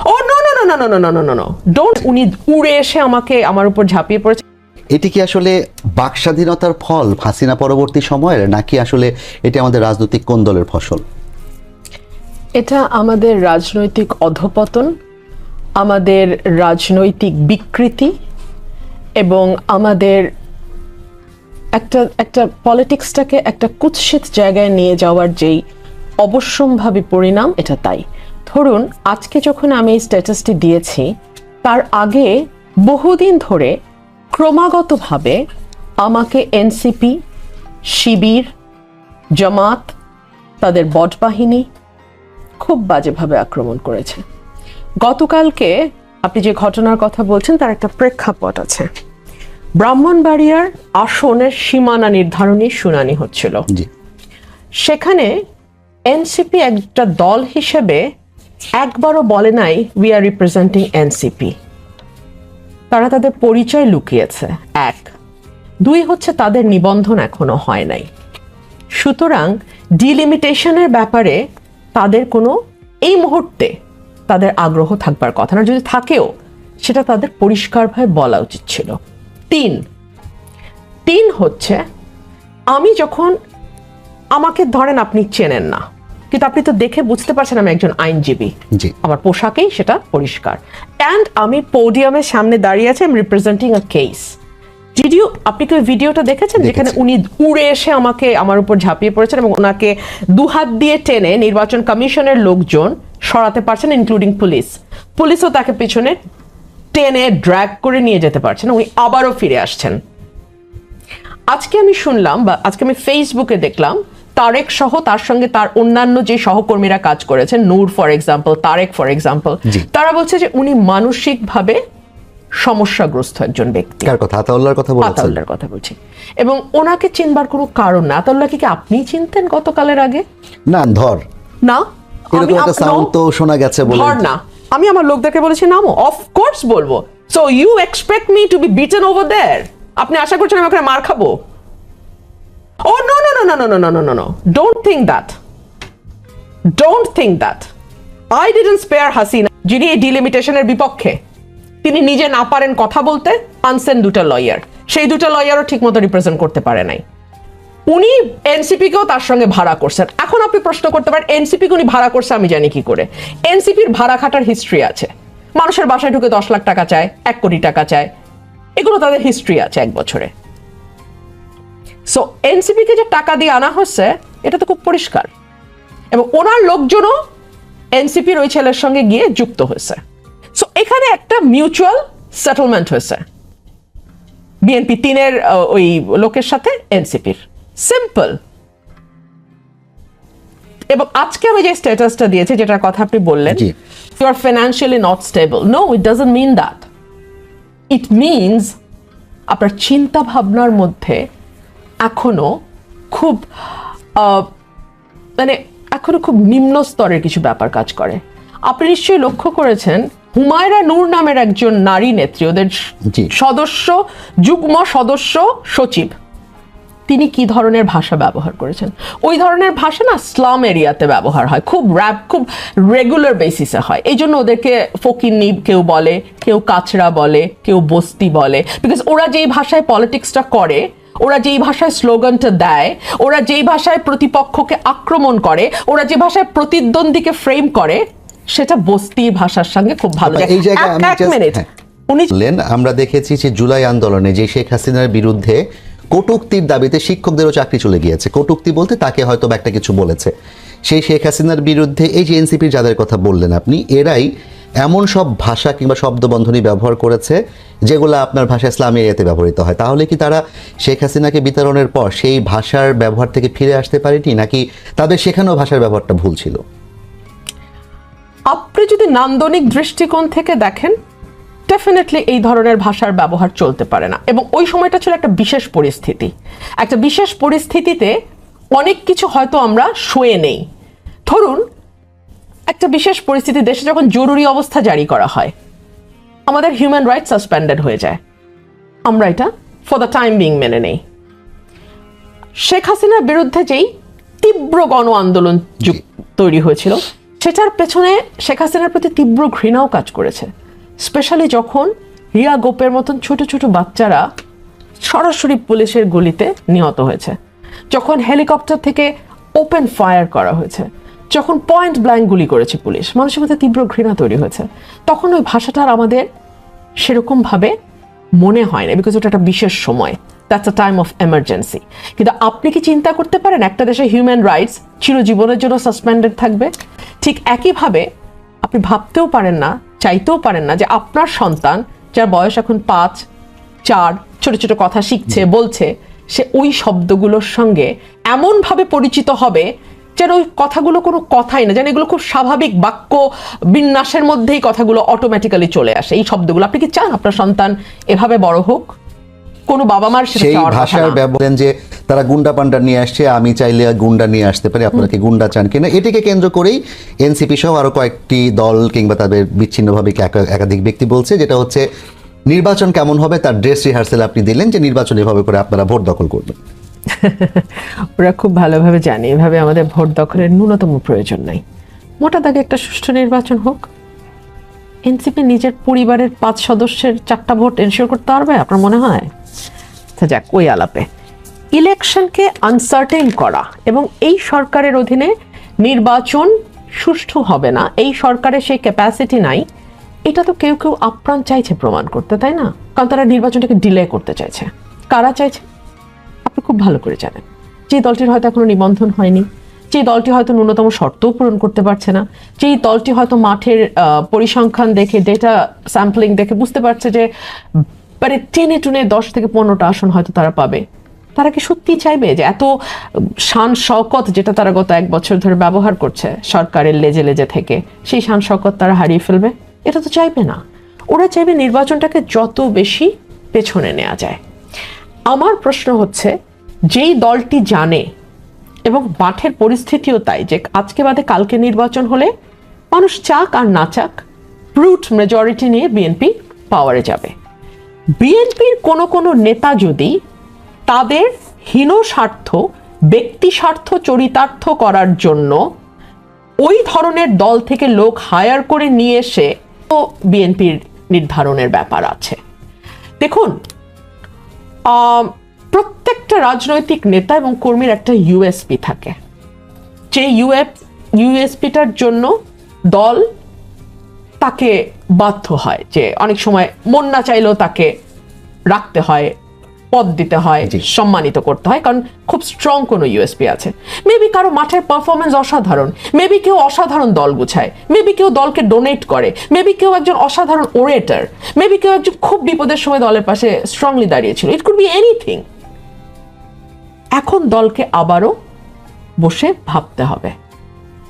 O no no no no no no no no no don't উনি উড়ে এসে আমাকে আমার উপর ঝাঁপিয়ে পড়েছে। এটি কি আসলে বাক স্বাধীনতার ফল হাসিনা পরবর্তী সময়ের নাকি আসলে এটি আমাদের রাজনৈতিক কোন দলের ফসল? এটা আমাদের রাজনৈতিক অধপতন আমাদের রাজনৈতিক বিকৃতি এবং আমাদের একটা একটা পলিটিক্সটাকে একটা কুৎসিত জায়গায় নিয়ে যাওয়ার যেই অবশ্যম্ভাবী পরিণাম এটা তাই। ধরুন আজকে যখন আমি এই স্ট্যাটাসটি দিয়েছি তার আগে বহুদিন ধরে ক্রমাগতভাবে আমাকে এনসিপি শিবির জামাত তাদের বট বাহিনী খুব বাজেভাবে আক্রমণ করেছে। গতকালকে আপনি যে ঘটনার কথা বলছেন তার একটা প্রেক্ষাপট আছে। ব্রাহ্মণবাড়িয়ার আসনের সীমানা নির্ধারণী শুনানি হচ্ছিল। সেখানে এনসিপি একটা দল হিসেবে একবারও বলে নাই উই আর রিপ্রেজেন্টিং এনসিপি তারা তাদের পরিচয় লুকিয়েছে, এক। দুই হচ্ছে তাদের নিবন্ধন এখনও হয় নাই। সুতরাং ডিলিমিটেশনের ব্যাপারে তাদের কোনো, এই মুহূর্তে তাদের আগ্রহ থাকবার কথা না। যদি থাকেও, সেটা তাদের পরিষ্কারভাবে বলা উচিত ছিল। তিন। তিন হচ্ছে, আমি যখন, আমাকে ধরেন আপনি চেনেন না কিন্তু আপনি তো দেখে বুঝতে পারছেন আমি একজন আইনজীবী। আমার পোশাকেই সেটা পরিষ্কার। অ্যান্ড আমি পোডিয়ামের সামনে দাঁড়িয়ে আছি am representing a case you আপনি কি ওই ভিডিওটা দেখেছেন? যেখানে উনি উড়ে এসে আমাকে আমার উপর ঝাঁপিয়ে পড়েছেন এবং ওনাকে দুহাত দিয়ে টেনে নির্বাচন কমিশনের লোকজন সরাতে পারছেন ইনক্লুডিং পুলিশ পুলিশও তাকে পিছনে টেনে ড্র্যাগ করে নিয়ে যেতে পারছেন উনি আবারও ফিরে আসছেন। আজকে আমি শুনলাম বা আজকে আমি ফেসবুকে দেখলাম তারেক সহ তার সঙ্গে তার অন্যান্য যে সহকর্মীরা কাজ করেছেন Noor for example Tareq for example তারা বলছে যে উনি মানসিকভাবে সমস্যাগ্রস্ত একজন ব্যক্তি। কার কথা? আতাউল্লাহর কথা বলেছেন? আতাউল্লাহর কথা বলছি। এবং ওনাকে চিনবার কোনো কারণ না। আতাউল্লাহকে কি আপনি চিনতেন গতকালের আগে? না ধর। না? আমি এরকম একটা সাউন্ড তো শোনা গেছে বলে। ধর না। আমি আমার লোকদেরকে বলেছি নামো অফকোর্স বলব। So you expect me to be beaten over there আপনি আশা করছেন আমি ওখানে মার খাব? ও no no no no no no no no no don't think that don't think that I didn't spare Hasina যিনি এই ডিলিমিটেশনের বিপক্ষে। তিনি নিজে না পারেন কথা বলতে, আনসেন দুটো লয়ার সেই দুটো লয়ারও ঠিকমতো রিপ্রেজেন্ট করতে পারে নাই। উনি এনসিপি কেও তার সঙ্গে ভাড়া করছেন। এখন আপনি প্রশ্ন করতে পারেন এনসিপি কে উনি ভাড়া করছে, আমি জানি কি করে। এনসিপির ভাড়া খাটার হিস্ট্রি আছে। মানুষের বাসায় ঢুকে দশ লাখ টাকা চায়, এক কোটি টাকা চায়। এগুলো তাদের হিস্ট্রি আছে এক বছরে। সো এনসিপি কে যে টাকা দিয়ে আনা হচ্ছে এটা তো খুব পরিষ্কার। এবং ওনার লোকজনও এনসিপির ওই ছেলের সঙ্গে গিয়ে যুক্ত হয়েছে। সো এখানে একটা মিউচুয়াল সেটেলমেন্ট হয়েছে। বিএনপি তিনের ওই লোকের সাথে এনসিপির সিম্পল এবং আজকে আমি যে স্ট্যাটাসটা দিয়েছি যেটার কথা আপনি বললেন। You are financially not stable no it doesn't mean that it means আপনার চিন্তা ভাবনার মধ্যে এখনও খুব মানে এখনও খুব নিম্ন স্তরের কিছু ব্যাপার কাজ করে। আপনি নিশ্চয়ই লক্ষ্য করেছেন হুমায়রা নূর নামের একজন নারী নেত্রী ওদের। সদস্য যুগ্ম সদস্য সচিব। তিনি কি ধরনের ভাষা ব্যবহার করেছেন? ওই ধরনের ভাষা না স্লাম এরিয়াতে ব্যবহার হয় খুব র্যাপ খুব রেগুলার বেসিসে হয়। এই জন্য ওদেরকে ফকিন্নি কেউ বলে কেউ কাছড়া বলে কেউ বস্তি বলে। বিকজ ওরা যেই ভাষায় পলিটিক্সটা করে ওরা যেই ভাষায় স্লোগানটা দেয় ওরা যেই ভাষায় প্রতিপক্ষকে আক্রমণ করে ওরা যে ভাষায় প্রতিদ্বন্দ্বীকে ফ্রেম করে সেটা বস্তি ভাষার সঙ্গে খুব ভালো এক- মিনিট হ্যাঁ। উনি আমরা দেখেছি যে জুলাই আন্দোলনে যে শেখ হাসিনার বিরুদ্ধে কটুক্তির দাবিতে শিক্ষকদেরও চাকরি চলে গিয়েছে। কটুক্তি বলতে তাকে হয়তো বা একটা কিছু বলেছে। সেই শেখ হাসিনার বিরুদ্ধে এই যে এনসিপির যাদের কথা বললেন আপনি এরাই এমন সব ভাষা কিংবা শব্দবন্ধনী ব্যবহার করেছে যেগুলো আপনার ভাষা ইসলামী এরিয়াতে ব্যবহৃত হয়। তাহলে কি তারা শেখ হাসিনাকে বিতরণের পর সেই ভাষার ব্যবহার থেকে ফিরে আসতে পারেনি, নাকি তাদের সেখানেও ভাষার ব্যবহারটা ভুল ছিল? আপনি যদি নান্দনিক দৃষ্টিকোণ থেকে দেখেন ডেফিনেটলি এই ধরনের ভাষার ব্যবহার চলতে পারে না। এবং ওই সময়টা ছিল একটা বিশেষ পরিস্থিতি। একটা বিশেষ পরিস্থিতিতে অনেক কিছু হয়তো আমরা শুয়ে নেই। ধরুন একটা বিশেষ পরিস্থিতি দেশে যখন জরুরি অবস্থা জারি করা হয় আমাদের হিউম্যান রাইট সাসপেন্ডেড হয়ে যায়। আমরা এটা ফর দ্য টাইম বিং মেনে নেই। শেখ হাসিনার বিরুদ্ধে যেই তীব্র গণ আন্দোলন তৈরি হয়েছিল সেটার পেছনে শেখ হাসিনার প্রতি তীব্র ঘৃণাও কাজ করেছে। স্পেশালি যখন রিয়া গোপের মতন ছোট ছোট বাচ্চারা সরাসরি পুলিশের গুলিতে নিহত হয়েছে যখন হেলিকপ্টার থেকে ওপেন ফায়ার করা হয়েছে যখন পয়েন্ট ব্ল্যাঙ্ক গুলি করেছে পুলিশ মানুষের মধ্যে তীব্র ঘৃণা তৈরি হয়েছে। তখন ওই ভাষাটা আর আমাদের সেরকমভাবে মনে হয় না বিকজ ওটা একটা বিশেষ সময়। That's a time of emergency কিন্তু আপনি কি চিন্তা করতে পারেন একটা দেশে হিউম্যান রাইটস চিরজীবনের জন্য সাসপেন্ডেড থাকবে? ঠিক একইভাবে আপনি ভাবতেও পারেন না চাইতেও পারেন না যে আপনার সন্তান যার বয়স এখন পাঁচ চার ছোট ছোট কথা শিখছে বলছে সে ওই শব্দগুলোর সঙ্গে এমনভাবে পরিচিত হবে যেন ওই কথাগুলো কোনো কথাই না যেন এগুলো খুব স্বাভাবিক বাক্য বিন্যাসের মধ্যেই কথাগুলো অটোমেটিক্যালি চলে আসে। এই শব্দগুলো আপনি কি চান আপনার সন্তান এভাবে বড় হোক? কোনো বাবা মার সেই ভাষার ব্যবহার যে তারা গুন্ডা পান্ডা নিয়ে আসছে আমি চাইলে গুন্ডা নিয়ে আসতে পারি আপনারা কি গুন্ডা চান কিনা? এটিকে কেন্দ্র করেই এনসিপি সহ আরও কয়েকটি দল কিংবা তাদের বিচ্ছিন্নভাবে একাধিক ব্যক্তি বলছে যেটা হচ্ছে নির্বাচন কেমন হবে তার ড্রেস রিহার্সেল আপনি দিলেন যে নির্বাচন এভাবে করে আপনারা ভোট দখল করবেন। ওরা খুব ভালোভাবে জানে। এভাবে আমাদের ভোট দখলের ন্যূনতম প্রয়োজন নাই। মোটা দাগে একটা সুষ্ঠু নির্বাচন হোক। এনসিপি নিজের পরিবারের পাঁচ সদস্যের চারটা ভোট এনশিওর করতে পারবে, আপনার মনে হয়? আচ্ছা যাক, ওই আলাপে। ইলেকশনকে আনসার্টেন করা এবং এই সরকারের অধীনে নির্বাচন সুষ্ঠু হবে না। এই সরকারের সেই ক্যাপাসিটি নাই। এটা তো কেউ কেউ আপ্রাণ চাইছে প্রমাণ করতে, তাই না? কারণ তারা নির্বাচনটাকে ডিলে করতে চাইছে। কারা চাইছে? খুব ভালো করে জানেন। যে দলটির হয়তো এখনও নিবন্ধন হয়নি, যে দলটি হয়তো ন্যূনতম শর্তও পূরণ করতে পারছে না যেই দলটি হয়তো মাঠের পরিসংখ্যান দেখে ডেটা স্যাম্পলিং দেখে বুঝতে পারছে যে মানে টেনে টুনে দশ থেকে পনেরোটা আসন হয়তো তারা পাবে। তারা কি সত্যি চাইবে যে এত, শান শওকত যেটা তারা গত এক বছর ধরে ব্যবহার করছে সরকারের লেজে লেজে থেকে, সেই শান শওকত তারা হারিয়ে ফেলবে? এটা তো চাইবে না। ওরা চাইবে নির্বাচনটাকে যত বেশি পেছনে নেওয়া যায়। আমার প্রশ্ন হচ্ছে যেই দলটি জানে এবং মাঠের পরিস্থিতিও তাই যে আজকে বাদে কালকে নির্বাচন হলে মানুষ চাক আর না চাক ব্রুট মেজরিটি নিয়ে বিএনপি পাওয়ারে যাবে। বিএনপির কোনো কোনো নেতা যদি তাদের হীন স্বার্থ, ব্যক্তি স্বার্থ চরিতার্থ করার জন্য ওই ধরনের দল থেকে লোক হায়ার করে নিয়ে এসে তো বিএনপির নির্ধারণের ব্যাপার আছে। দেখুন প্রত্যেকটা রাজনৈতিক নেতা এবং কর্মীর একটা ইউএসপি থাকে। যে ইউএফ ইউএসপিটার জন্য দল তাকে বাধ্য হয় যে অনেক সময় মন না চাইলেও তাকে রাখতে হয় পদ দিতে হয়। সম্মানিত করতে হয় কারণ খুব স্ট্রং কোনো ইউএসপি আছে। মেবি কারও মাঠের পারফরমেন্স অসাধারণ মেবি কেউ অসাধারণ দল গুছায় মেবি কেউ দলকে ডোনেট করে মেবি কেউ একজন অসাধারণ ওরেটার মেবি কেউ একজন খুব বিপদের সময় দলের পাশে স্ট্রংলি দাঁড়িয়েছিল ইট কুড বি এনিথিং এখন দলকে আবারও বসে ভাবতে হবে।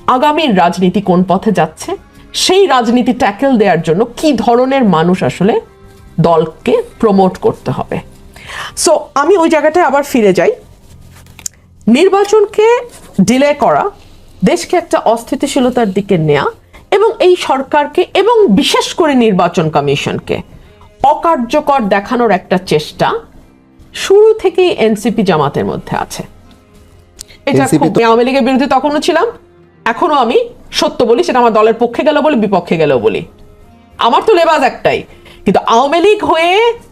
আগামীর রাজনীতি কোন পথে যাচ্ছে? সেই রাজনীতি ট্যাকেল দেওয়ার জন্য কি ধরনের মানুষ আসলে দলকে প্রমোট করতে হবে? সো আমি ওই জায়গাটায় আবার ফিরে যাই। নির্বাচনকে ডিলে করা, দেশকে একটা অস্থিতিশীলতার দিকে নেয়া এবং এই সরকারকে এবং বিশেষ করে নির্বাচন কমিশনকে অকার্যকর দেখানোর একটা চেষ্টা শুরু থেকেই এনসিপি জামাতের মধ্যে আছে। এটা খুব আওয়ামী লীগের বিরুদ্ধে তখনও ছিলাম এখনও আমি সত্য বলি সেটা আমার দলের পক্ষে গেল বলি বিপক্ষে গেল বলি। আমার তো লেবাজ একটাই কিন্তু আওয়ামী লীগ হয়ে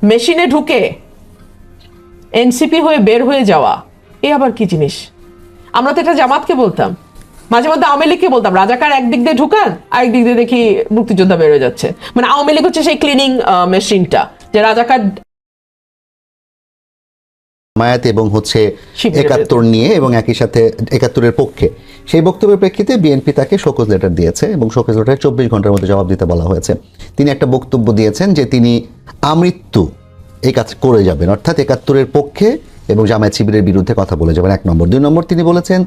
মেশিনে ঢুকে এনসিপি হয়ে বের হয়ে যাওয়া এ আবার কি জিনিস? আমরা তো এটা জামাতকে বলতাম মাঝে মধ্যে আওয়ামী লীগকে বলতাম রাজাকার একদিক দিয়ে ঢুকান আরেক দিক দিয়ে দেখি মুক্তিযোদ্ধা বের হয়ে যাচ্ছে। মানে আওয়ামী লীগ হচ্ছে সেই ক্লিনিং মেশিনটা যে রাজাকার মায়াত এবং হচ্ছে একাত্তর নিয়ে এবং একই সাথে একাত্তরের পক্ষে। সেই বক্তব্যের প্রেক্ষিতে বিএনপি তাকে শোকজ লেটার দিয়েছে এবং শোকজ লেটার চব্বিশ ঘণ্টার মধ্যে জবাব দিতে বলা হয়েছে। তিনি একটা বক্তব্য দিয়েছেন যে তিনি আমৃত্যু এই কাজ করে যাবেন। অর্থাৎ একাত্তরের পক্ষে এবং জামায়াত শিবিরের বিরুদ্ধে কথা বলে যাবেন। এক নম্বর। দুই নম্বর তিনি বলেছেন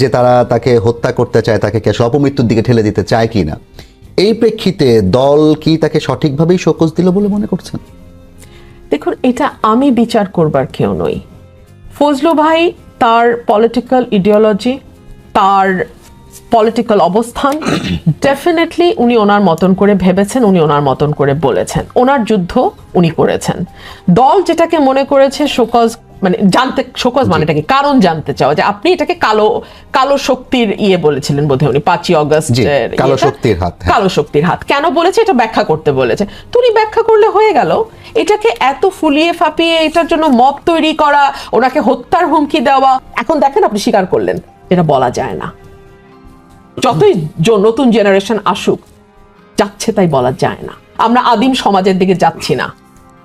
যে তারা তাকে হত্যা করতে চায় তাকে কে অপমৃত্যুর দিকে ঠেলে দিতে চায় কি না এই প্রেক্ষিতে দল কি তাকে সঠিকভাবেই শোকজ দিল বলে মনে করছেন? দেখুন এটা আমি বিচার করবার কেউ নই। ফজলু ভাই তার পলিটিক্যাল ইডিওলজি তার পলিটিক্যাল অবস্থান ডেফিনেটলি উনি ওনার মতন করে ভেবেছেন উনি ওনার মতন করে বলেছেন। ওনার যুদ্ধ উনি করেছেন। দল যেটাকে মনে করেছে শোকজ মানে জানতে শোকজ মানেটা কি? কারণ জানতে চাওয়া। যে আপনি এটাকে কালো কালো শক্তির ইয়ে বলেছিলেন বোধহয় উনি পাঁচই অগস্ট কালো শক্তির হাত, হ্যাঁ। কালো শক্তির হাত। কেন বলেছে? এটা ব্যাখ্যা করতে বলেছে। তুমি ব্যাখ্যা করলে হয়ে গেল এটাকে এত ফুলিয়ে ফাপিয়ে এটার জন্য মব তৈরি করা ওনাকে হত্যার হুমকি দেওয়া। এখন দেখেন আপনি স্বীকার করলেন এটা বলা যায় না। যতই নতুন জেনারেশন আসুক যাচ্ছে তাই বলা যায় না। আমরা আদিম সমাজের দিকে যাচ্ছি না।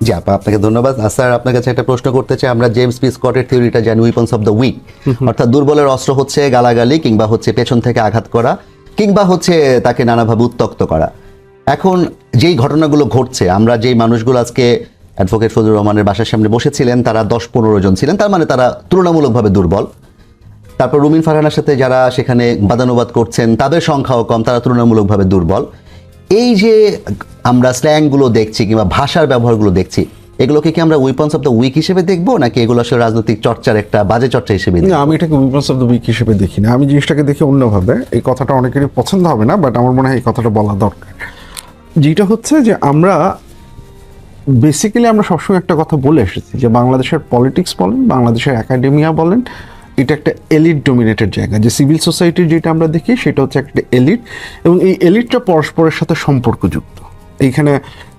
জি আপা আপনাকে ধন্যবাদ। আর স্যার আপনার কাছে একটা প্রশ্ন করতে চাই। আমরা জেমস পি স্কটের থিওরিটা জানি উইপন্স অফ দ্য উইক অর্থাৎ দুর্বলের অস্ত্র হচ্ছে গালাগালি কিংবা হচ্ছে পেছন থেকে আঘাত করা কিংবা হচ্ছে তাকে নানাভাবে উত্তক্ত করা। এখন যেই ঘটনাগুলো ঘটছে আমরা যেই মানুষগুলো আজকে অ্যাডভোকেট ফজলুর রহমানের বাসার সামনে বসেছিলেন তারা দশ পনেরো জন ছিলেন তার মানে তারা তুলনামূলকভাবে দুর্বল। তারপর রুমিন ফারহানার সাথে যারা সেখানে বাদানুবাদ করছেন তাদের সংখ্যাও কম তারা তুলনামূলকভাবে দুর্বল। এই যে আমরা স্ল্যাংগুলো দেখছি কিংবা ভাষার ব্যবহারগুলো দেখছি, এগুলোকে কি আমরা উইপন্স অফ দ্য উইক হিসেবে দেখব, নাকি এগুলো আসলে রাজনৈতিক চর্চার একটা বাজে চর্চা হিসেবে না, আমি এটাকে উইপন্স অফ দ্য উইক হিসেবে দেখি না আমি জিনিসটাকে দেখি অন্যভাবে। এই কথাটা অনেকেরই পছন্দ হবে না বাট আমার মনে হয় এই কথাটা বলা দরকার। যেটা হচ্ছে যে আমরা বেসিক্যালি আমরা সবসময় একটা কথা বলে এসেছি যে বাংলাদেশের পলিটিক্স বলেন, বাংলাদেশের একাডেমিয়া বলেন এটা একটা এলিট ডোমিনেটেড জায়গা। যে সিভিল সোসাইটির যেটা আমরা দেখি, সেটা হচ্ছে একটা এলিট এবং এই এলিটটা পরস্পরের সাথে সম্পর্কযুক্ত। এইখানে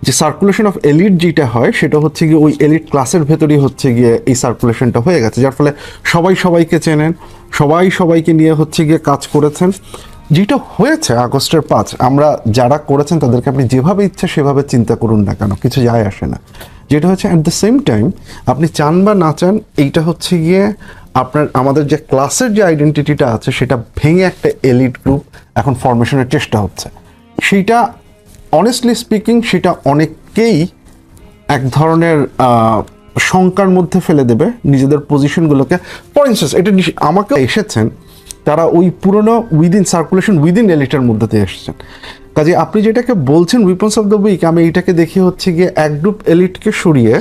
যে সার্কুলেশন অফ এলিট যেটা হয়, সেটা হচ্ছে গিয়ে ওই এলিট ক্লাসের ভেতরেই হচ্ছে গিয়ে এই সার্কুলেশনটা হয়ে গেছে। যার ফলে সবাই সবাইকে চেনেন, সবাই সবাইকে নিয়ে হচ্ছে গিয়ে কাজ করেছেন। যেটা হয়েছে আগস্টের পাঁচ, আমরা যারা করেছেন তাদেরকে আপনি যেভাবে ইচ্ছা সেভাবে চিন্তা করুন না কেন, কিছু যায় আসে না। যেটা হচ্ছে অ্যাট দ্য সেম টাইম আপনি চান বা না চান, এইটা হচ্ছে গিয়ে আপনার, আমাদের যে ক্লাসের যে আইডেন্টিটিটা আছে, সেটা ভেঙে একটা এলিট গ্রুপ এখন ফরমেশনের চেষ্টা হচ্ছে। সেইটা অনেস্টলি স্পিকিং সেটা অনেককেই এক ধরনের শঙ্কার মধ্যে ফেলে দেবে নিজেদের পজিশনগুলোকে ফর ইনস্টেন্স এটা আমাকে এসেছেন, তারা ওই পুরনো উইদিন সার্কুলেশন উইদিন এলিটের মধ্যে দিয়ে এসেছেন। কাজে আপনি যেটাকে বলছেন উইপন্স অফ দ্য উইক আমি এটাকে দেখি হচ্ছে গিয়ে এক গ্রুপ এলিটকে সরিয়ে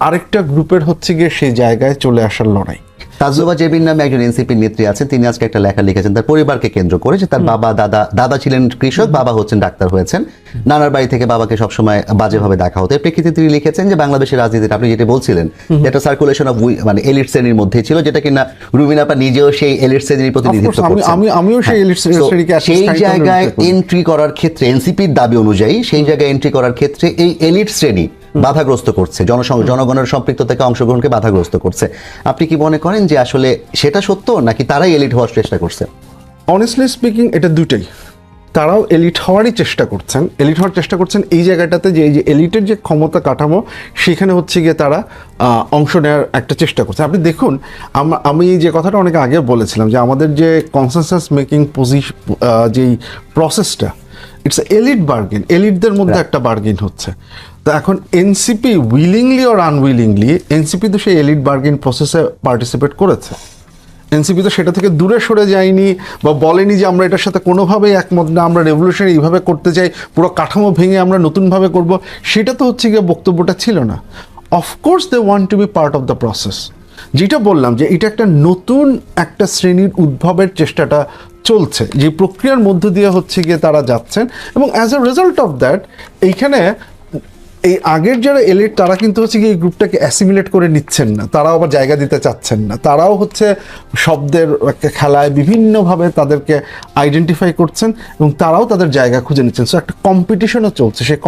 আরেকটা গ্রুপের হচ্ছে গিয়ে সেই জায়গায় চলে আসার লড়াই। তাজুবা জেবিন নামে একজন এনসিপির নেত্রী আছেন তিনি আজকে একটা লেখা লিখেছেন। তার পরিবারকে কেন্দ্র করে যে তার বাবা দাদা দাদা ছিলেন কৃষক বাবা হচ্ছেন ডাক্তার হয়েছেন। নানার বাড়ি থেকে বাবাকে সবসময় বাজেভাবে দেখা হতো। এর প্রেক্ষিতে তিনি লিখেছেন যে বাংলাদেশের রাজনীতিটা আপনি যেটা বলছিলেন একটা সার্কুলেশন অফ মানে এলিট শ্রেণির মধ্যে ছিল যেটা কিনা রুমিনাপা নিজেও সেই এলিট শ্রেণির প্রতিনিধিত্ব আমি- আমিও সেই হ্যাঁ। elite So, শ্রেণীকে সেই জায়গায় এন্ট্রি করার ক্ষেত্রে এনসিপির দাবি অনুযায়ী সেই জায়গায় এন্ট্রি করার ক্ষেত্রে এই এলিট শ্রেণি বাধাগ্রস্ত করছে। জনসং- জনগণের সম্পৃক্ত থেকে অংশগ্রহণকে বাধাগ্রস্ত করছে। আপনি কি মনে করেন যে আসলে সেটা সত্য নাকি তারাই এলিট হওয়ার চেষ্টা করছে? অনেস্টলি স্পিকিং এটা দুটাই তারাও এলিট হওয়ারই চেষ্টা করছেন। এলিট হওয়ার চেষ্টা করছেন এই জায়গাটাতে যে এই যে এলিটের যে ক্ষমতা কাঠামো সেখানে হচ্ছে গিয়ে তারা অংশ নেওয়ার একটা চেষ্টা করছে। আপনি দেখুন আম- এই যে কথাটা অনেক আগে বলেছিলাম যে আমাদের যে কনসেনসাস মেকিং পজিশন যেই প্রসেসটা ইটস এলিট বার্গেন এলিটদের মধ্যে একটা বার্গেন হচ্ছে। তো এখন NCP willingly or unwillingly NCP তো সেই এলিট বার্গেন প্রসেসে পার্টিসিপেট করেছে। এনসিপি তো সেটা থেকে দূরে সরে যায়নি বা বলেনি যে আমরা এটার সাথে কোনোভাবেই একমত না আমরা রেভলিউশন এইভাবে করতে চাই পুরো কাঠামো ভেঙে আমরা নতুনভাবে করব। সেটা তো হচ্ছে গিয়ে বক্তব্যটা ছিল না। Of course they want to be part of the process যেটা বললাম যে এটা একটা নতুন একটা শ্রেণির উদ্ভবের চেষ্টাটা চলছে। যে প্রক্রিয়ার মধ্য দিয়ে হচ্ছে গিয়ে তারা যাচ্ছেন এবং as a result of that এইখানে এই আগের যারা এলিট তারা কিন্তু হচ্ছে গিয়ে এই গ্রুপটাকে অ্যাসিমিলেট করে নিচ্ছেন না। তারাও আবার জায়গা দিতে চাচ্ছেন না। তারাও হচ্ছে শব্দের একটা খেলায় বিভিন্নভাবে তাদেরকে আইডেন্টিফাই করছেন এবং তারাও তাদের জায়গা খুঁজে নিচ্ছেন। সো একটা কম্পিটিশনও চলছে। সেই